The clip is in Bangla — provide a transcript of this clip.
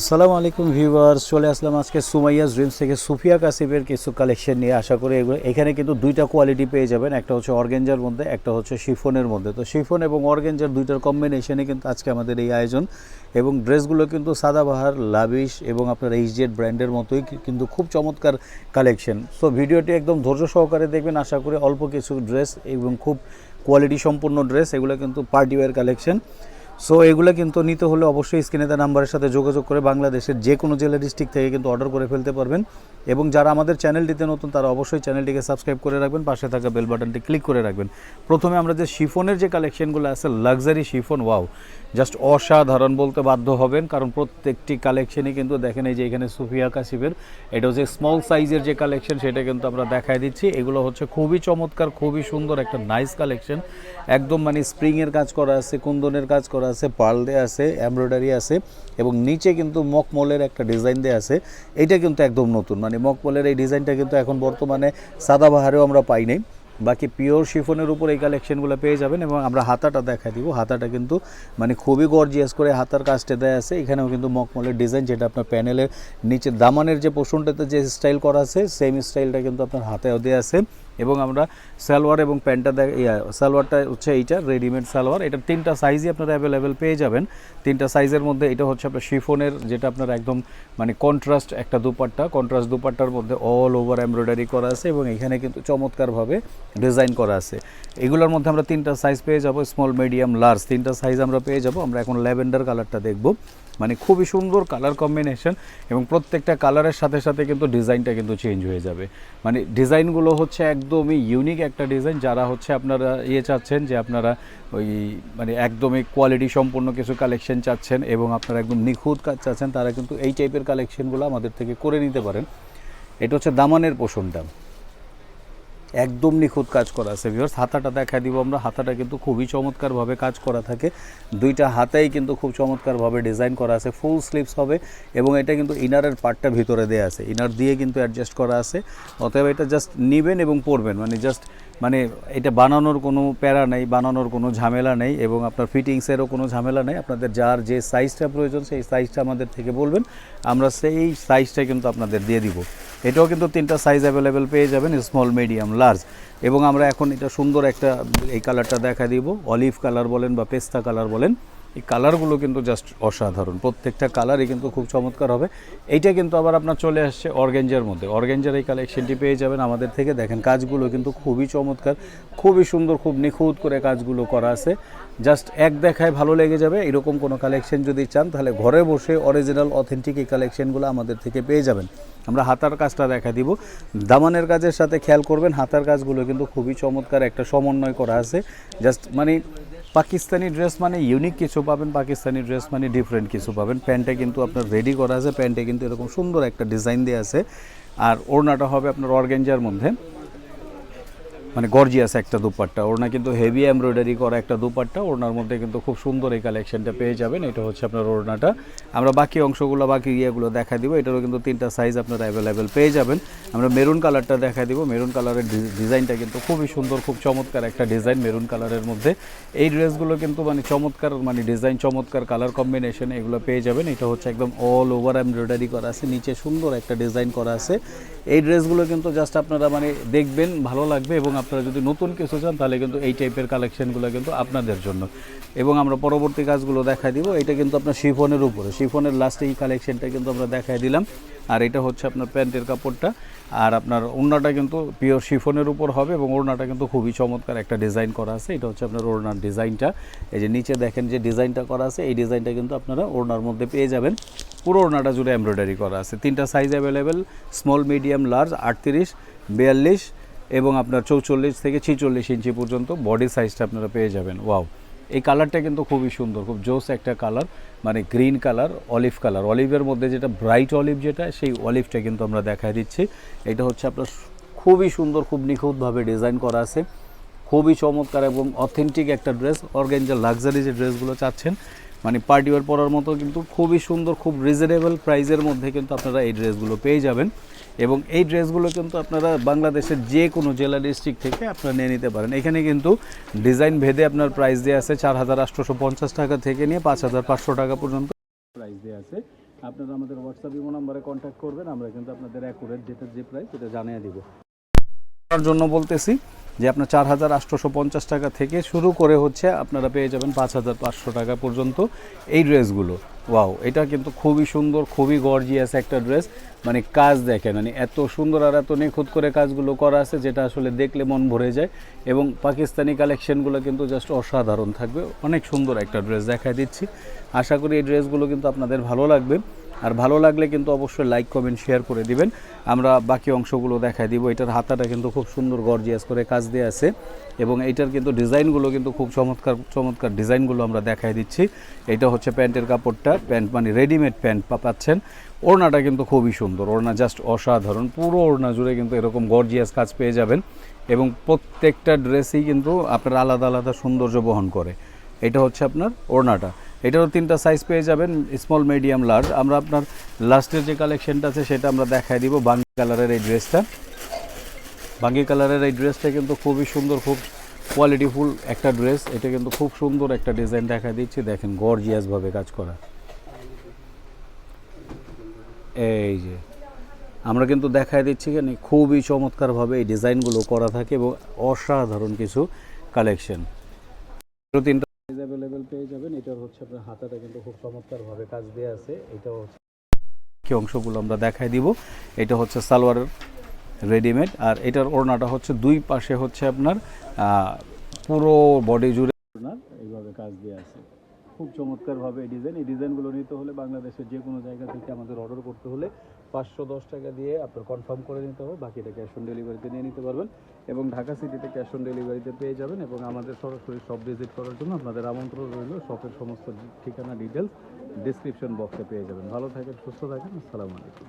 আসসালামু আলাইকুম ভিউয়ার্স, চলে আসলাম আজকে সুমাইয়াস ড্রিমস থেকে সুফিয়া কাসিফের কিছু কালেকশন নিয়ে। আশা করি এগুলো এখানে কিন্তু দুইটা কোয়ালিটি পেয়ে যাবেন। একটা হচ্ছে অর্গেঞ্জার মধ্যে, একটা হচ্ছে শিফনের মধ্যে। তো শিফন এবং অর্গেঞ্জার দুইটার কম্বিনেশনে কিন্তু আজকে আমাদের এই আয়োজন। এবং ড্রেসগুলো কিন্তু সাদাবাহার লাভিশ এবং আপনার এইচজেড ব্র্যান্ডের মতোই কিন্তু খুব চমৎকার কালেকশন সো ভিডিওটি একদম ধৈর্য সহকারে দেখবেন। আশা করি অল্প কিছু ড্রেস এবং খুব কোয়ালিটি সম্পূর্ণ ড্রেস এগুলো কিন্তু পার্টি ওয়্যার কালেকশন সো এগুলো কিন্তু নিতে হলে অবশ্যই স্ক্রিনে দেওয়া নাম্বারের সাথে যোগাযোগ করে বাংলাদেশের যে কোনো জেলা ডিস্ট্রিক্ট থেকে কিন্তু অর্ডার করে ফেলতে পারবেন। এবং যারা আমাদের চ্যানেলটিতে নতুন, তারা অবশ্যই চ্যানেলটিকে সাবস্ক্রাইব করে রাখবেন, পাশে থাকা বেল বাটনটি ক্লিক করে রাখবেন। প্রথমে আমরা যে শিফনের যে কালেকশনগুলো আছে লাক্সারি শিফন ওয়াও জাস্ট অসাধারণ বলতে বাধ্য হবেন, কারণ প্রত্যেকটি কালেকশনই কিন্তু দেখেন এই যে এখানে সুফিয়া কাশিফের এটা হচ্ছে স্মল সাইজের যে কালেকশন সেটা কিন্তু আমরা দেখাই দিচ্ছি। এগুলো হচ্ছে খুবই চমৎকার, খুবই সুন্দর একটা নাইস কালেকশন একদম মানে স্প্রিংয়ের কাজ করা আছে, কুন্দনের কাজ করা আছে, পার্ল দেওয়া আছে, এমব্রয়ডারি আছে এবং নিচে কিন্তু মকমলের একটা ডিজাইন দেওয়া আছে। এটা কিন্তু একদম নতুন। মানে মকমলের এই ডিজাইনটা কিন্তু এখন বর্তমানে সাদাবাহারেও আমরা পাই নাই। বাকি পিওর শিফনের উপর এই কালেকশনগুলো পেয়ে যাবেন এবং আমরা হাতাটা দেখা দিব। হাতাটা কিন্তু মানে খুবই গর্জিয়াস করে হাতার কাজটা দেওয়া আছে। এখানেও কিন্তু মকমলের ডিজাইন যেটা আপনার প্যানেলের নিচে দামানের যে পোষণটাতে যে স্টাইল করা আছে সেম স্টাইলটা কিন্তু আপনার হাতেও দেওয়া আছে। এবং আমরা সালোয়ার এবং প্যান্টটা সালোয়ারটা হচ্ছে এইটা রেডিমেড সালোয়ার। এটা তিনটা সাইজই আপনারা অ্যাভেলেবেল পেয়ে যাবেন। তিনটা সাইজের মধ্যে এটা হচ্ছে আপনার শিফনের যেটা আপনার একদম মানে কন্ট্রাস্ট একটা দুপাট্টা। কন্ট্রাস্ট দুপাট্টার মধ্যে অল ওভার এমব্রয়ডারি করা আছে এবং এখানে কিন্তু চমৎকারভাবে ডিজাইন করা আছে। এগুলোর মধ্যে আমরা তিনটা সাইজ পেয়ে যাব স্মল মিডিয়াম লার্জ তিনটা সাইজ আমরা পেয়ে যাব। আমরা এখন ল্যাভেন্ডার কালারটা দেখব। মানে খুবই সুন্দর কালার কম্বিনেশন এবং প্রত্যেকটা কালারের সাথে সাথে কিন্তু ডিজাইনটা কিন্তু চেঞ্জ হয়ে যাবে। মানে ডিজাইনগুলো হচ্ছে একদমই ইউনিক একটা ডিজাইন যারা হচ্ছে আপনারা ইয়ে চাচ্ছেন যে আপনারা ওই মানে একদমই কোয়ালিটি সম্পন্ন কিছু কালেকশন চাচ্ছেন এবং আপনারা একদম নিখুঁত কাজ চাচ্ছেন, তারা কিন্তু এই টাইপের কালেকশনগুলো আমাদের থেকে করে নিতে পারেন। এটা হচ্ছে দামানের পোষণটা একদম নিখুঁত কাজ করা আছে ভিউয়ার্স হাতাটা দেখা দিব আমরা। হাতাটা কিন্তু খুবই চমৎকারভাবে কাজ করা থাকে। দুইটা হাতেই কিন্তু খুব চমৎকারভাবে ডিজাইন করা আছে। ফুল স্লিপস হবে এবং এটা কিন্তু ইনারের পার্টটা ভিতরে দেওয়া আছে। ইনার দিয়ে কিন্তু অ্যাডজাস্ট করা আছে। অতএব এটা জাস্ট নেবেন এবং পরবেন। মানে জাস্ট মানে এটা বানানোর কোনো প্যারা নেই, বানানোর কোনো ঝামেলা নেই এবং আপনার ফিটিংসেরও কোনো ঝামেলা নেই। আপনাদের যার যে সাইজটা প্রয়োজন সেই সাইজটা আমাদের থেকে বলবেন, আমরা সেই সাইজটা কিন্তু আপনাদের দিয়ে দিব। এটাও কিন্তু তিনটা সাইজ অ্যাভেলেবেল পেয়ে যাবেন স্মল মিডিয়াম লার্জ এবং আমরা এখন এটা সুন্দর একটা এই কালারটা দেখা দিব অলিভ কালার বলেন বা পেস্তা কালার বলেন। এই কালারগুলো কিন্তু জাস্ট অসাধারণ। প্রত্যেকটা কালারই কিন্তু খুব চমৎকার হবে। এইটা কিন্তু আবার আপনার চলে আসছে অর্গেঞ্জার মধ্যে। অর্গেঞ্জার এই কালেকশনটি পেয়ে যাবেন আমাদের থেকে। দেখেন, কাজগুলো কিন্তু খুবই চমৎকার, খুবই সুন্দর, খুব নিখুঁত করে কাজগুলো করা আছে। জাস্ট এক দেখায় ভালো লেগে যাবে। এরকম কোনো কালেকশন যদি চান, তাহলে ঘরে বসে অরিজিনাল, অথেন্টিক এই কালেকশনগুলো আমাদের থেকে পেয়ে যাবেন। আমরা হাতার কাজটা দেখা দিব। দামানের কাজের সাথে খেয়াল করবেন, হাতার কাজগুলো কিন্তু খুবই চমৎকার একটা সমন্বয় করা আছে। জাস্ট মানে পাকিস্তানি ড্রেস মানে ইউনিক কিছু পাবেন, পাকিস্তানি ড্রেস মানে ডিফারেন্ট কিছু পাবেন। প্যান্টটা কিন্তু আপনার রেডি করা আছে, প্যান্টে কিন্তু এরকম সুন্দর একটা ডিজাইন দেওয়া আছে। আর ওড়নাটা হবে আপনার অর্গেঞ্জার মধ্যে। মানে গর্জিয়াস একটা দুপাট্টা। ওড়না কিন্তু হেভি এমব্রয়ডারি করা একটা দুপাট্টা। ওড়নার মধ্যে কিন্তু খুব সুন্দর এই কালেকশনটা পেয়ে যাবেন। এটা হচ্ছে আপনার ওড়নাটা। আমরা বাকি অংশগুলো, বাকি ইয়েগুলো দেখা দিব। এটারও কিন্তু তিনটা সাইজ আপনারা অ্যাভেলেবেল পেয়ে যাবেন। আমরা মেরুন কালারটা দেখা দিব। মেরুন কালারের ডিজাইনটা কিন্তু খুবই সুন্দর, খুব চমৎকার একটা ডিজাইন মেরুন কালারের মধ্যে। এই ড্রেসগুলো কিন্তু মানে চমৎকার মানে ডিজাইন চমৎকার কালার কম্বিনেশন এগুলো পেয়ে যাবেন। এটা হচ্ছে একদম অল ওভার এমব্রয়ডারি করা আছে। নিচে সুন্দর একটা ডিজাইন করা আছে। এই ড্রেসগুলো কিন্তু জাস্ট আপনারা মানে দেখবেন, ভালো লাগবে এবং আপনারা যদি নতুন কিছু চান, তাহলে কিন্তু এই টাইপের কালেকশনগুলো কিন্তু আপনাদের জন্য। এবং আমরা পরবর্তী কাজগুলো দেখাই দিব। এটা কিন্তু আপনার শিফনের উপরে। শিফনের লাস্টে এই কালেকশনটা কিন্তু আমরা দেখাই দিলাম। আর এটা হচ্ছে আপনার প্যান্টের কাপড়টা। আর আপনার ওড়নাটা কিন্তু পিওর শিফনের উপর হবে এবং ওড়নাটা কিন্তু খুবই চমৎকার একটা ডিজাইন করা আছে। এটা হচ্ছে আপনার ওড়নার ডিজাইনটা এই যে নিচে দেখেন যে ডিজাইনটা করা আছে, এই ডিজাইনটা কিন্তু আপনারা ওড়নার মধ্যে পেয়ে যাবেন। পুরো ওড়নাটা জুড়ে এমব্রয়ডারি করা আছে। তিনটা size available small medium large আটত্রিশ, বিয়াল্লিশ এবং আপনার চৌচল্লিশ থেকে ছিচল্লিশ ইঞ্চি পর্যন্ত বডি সাইজটা আপনারা পেয়ে যাবেন। ওয়াও এই কালারটা কিন্তু খুবই সুন্দর, খুব জোস একটা কালার মানে গ্রিন কালার অলিভ কালার অলিভের মধ্যে যেটা ব্রাইট অলিভ যেটা, সেই অলিভটা কিন্তু আমরা দেখাই দিচ্ছি। এটা হচ্ছে আপনার খুবই সুন্দর, খুব নিখুঁতভাবে ডিজাইন করা আছে। খুবই চমৎকার এবং অথেন্টিক একটা ড্রেস অর্গেঞ্জার লাক্সারি যে ড্রেসগুলো চাচ্ছেন মানে পার্টি ওয়ার পরার মতো কিন্তু খুবই সুন্দর, খুব রিজনেবল প্রাইসের মধ্যে কিন্তু আপনারা এই ড্রেসগুলো পেয়ে যাবেন। এবং এই ড্রেসগুলো কিন্তু আপনারা বাংলাদেশের যে কোনো জেলা ডিস্ট্রিক্ট থেকে আপনারা নিয়ে নিতে পারেন। এখানে কিন্তু ডিজাইন ভেদে আপনার প্রাইস দেওয়া আছে চার হাজার আটশোশো পঞ্চাশ টাকা থেকে নিয়ে পাঁচ হাজার পাঁচশো টাকা পর্যন্ত প্রাইস দেওয়া আছে। আপনারা আমাদের হোয়াটসঅ্যাপ ইমো নাম্বারে কন্ট্যাক্ট করবেন, আমরা কিন্তু আপনাদের অ্যাকুরেট যেটা যে প্রাইস সেটা জানিয়ে দিব। তার জন্য বলতেছি যে আপনার চার হাজার আটশোশো পঞ্চাশ টাকা থেকে শুরু করে হচ্ছে আপনারা পেয়ে যাবেন পাঁচ হাজার পাঁচশো টাকা পর্যন্ত এই ড্রেসগুলো। ওয়াও, এটা কিন্তু খুবই সুন্দর, খুবই গর্জিয়াস একটা ড্রেস। মানে কাজ দেখেন মানে এত সুন্দর আর এত নিখুঁত করে কাজগুলো করা আছে যেটা আসলে দেখলে মন ভরে যায়। এবং পাকিস্তানি কালেকশনগুলো কিন্তু জাস্ট অসাধারণ থাকবে। অনেক সুন্দর একটা ড্রেস দেখায় দিচ্ছি। আশা করি এই ড্রেসগুলো কিন্তু আপনাদের ভালো লাগবে। আর ভালো লাগলে কিন্তু অবশ্যই লাইক কমেন্ট শেয়ার করে দিবেন। আমরা বাকি অংশগুলো দেখাই দিব। এটার হাতাটা কিন্তু খুব সুন্দর গর্জিয়াস করে কাজ দিয়ে আছে। এবং এটার কিন্তু ডিজাইনগুলো কিন্তু খুব চমৎকার চমৎকার ডিজাইনগুলো আমরা দেখাই দিচ্ছি। এটা হচ্ছে প্যান্টের কাপড়টা। প্যান্ট মানে রেডিমেড প্যান্ট পাচ্ছেন। ওড়নাটা কিন্তু খুবই সুন্দর। ওড়না জাস্ট অসাধারণ। পুরো ওড়না জুড়ে কিন্তু এরকম গর্জিয়াস কাজ পেয়ে যাবেন। এবং প্রত্যেকটা ড্রেসই কিন্তু আপনার আলাদা আলাদা সৌন্দর্য বহন করে। এটা হচ্ছে আপনার ওড়নাটা। এটারও তিনটা সাইজ পেয়ে যাবেন স্মল মিডিয়াম লার্জ আমরা আপনার লাস্টের যে কালেকশনটা আছে, সেটা আমরা দেখাই দিব বাঙ্গি কালারের এই ড্রেসটা বাঙ্গি কালারের এই ড্রেসটা কিন্তু খুবই সুন্দর, খুব কোয়ালিটিফুল একটা ড্রেস এটা কিন্তু খুব সুন্দর একটা ডিজাইন দেখা দিচ্ছি। দেখেন গর্জিয়াসভাবে কাজ করা। এই যে, আমরা কিন্তু দেখাই দিচ্ছি কেন খুবই চমৎকারভাবে এই ডিজাইনগুলো করা থাকে এবং অসাধারণ কিছু কালেকশন তিনটা অ্যাভেলেবেল পেয়ে যাবেন। এটার হচ্ছে আপনার হাতাটা কিন্তু খুব চমৎকারভাবে কাজ দেওয়া আছে। এটাও হচ্ছে কি অংশগুলো আমরা দেখাই দিব। এটা হচ্ছে সালোয়ারের রেডিমেড আর এটার ওড়নাটা হচ্ছে দুই পাশে হচ্ছে আপনার পুরো বডি জুড়ে ওড়নার এইভাবে কাজ দেওয়া আছে। খুব চমৎকারভাবে এই ডিজাইন এই ডিজাইনগুলো নিতে হলে বাংলাদেশের যে কোনো জায়গা থেকে আমাদের অর্ডার করতে হলে পাঁচশো দশ টাকা দিয়ে আপনার কনফার্ম করে নিতে হবে, বাকিটা ক্যাশ অন ডেলিভারিতে নিয়ে নিতে পারবেন এবং ঢাকা সিটিতে ক্যাশ অন ডেলিভারিতে পেয়ে যাবেন এবং আমাদের সরাসরি শপ ভিজিট করার জন্য আপনাদের আমন্ত্রণ রইল। শপের সমস্ত ঠিকানা ডিটেলস ডিসক্রিপশন বক্সে পেয়ে যাবেন। ভালো থাকেন, সুস্থ থাকেন, আসসালামু আলাইকুম।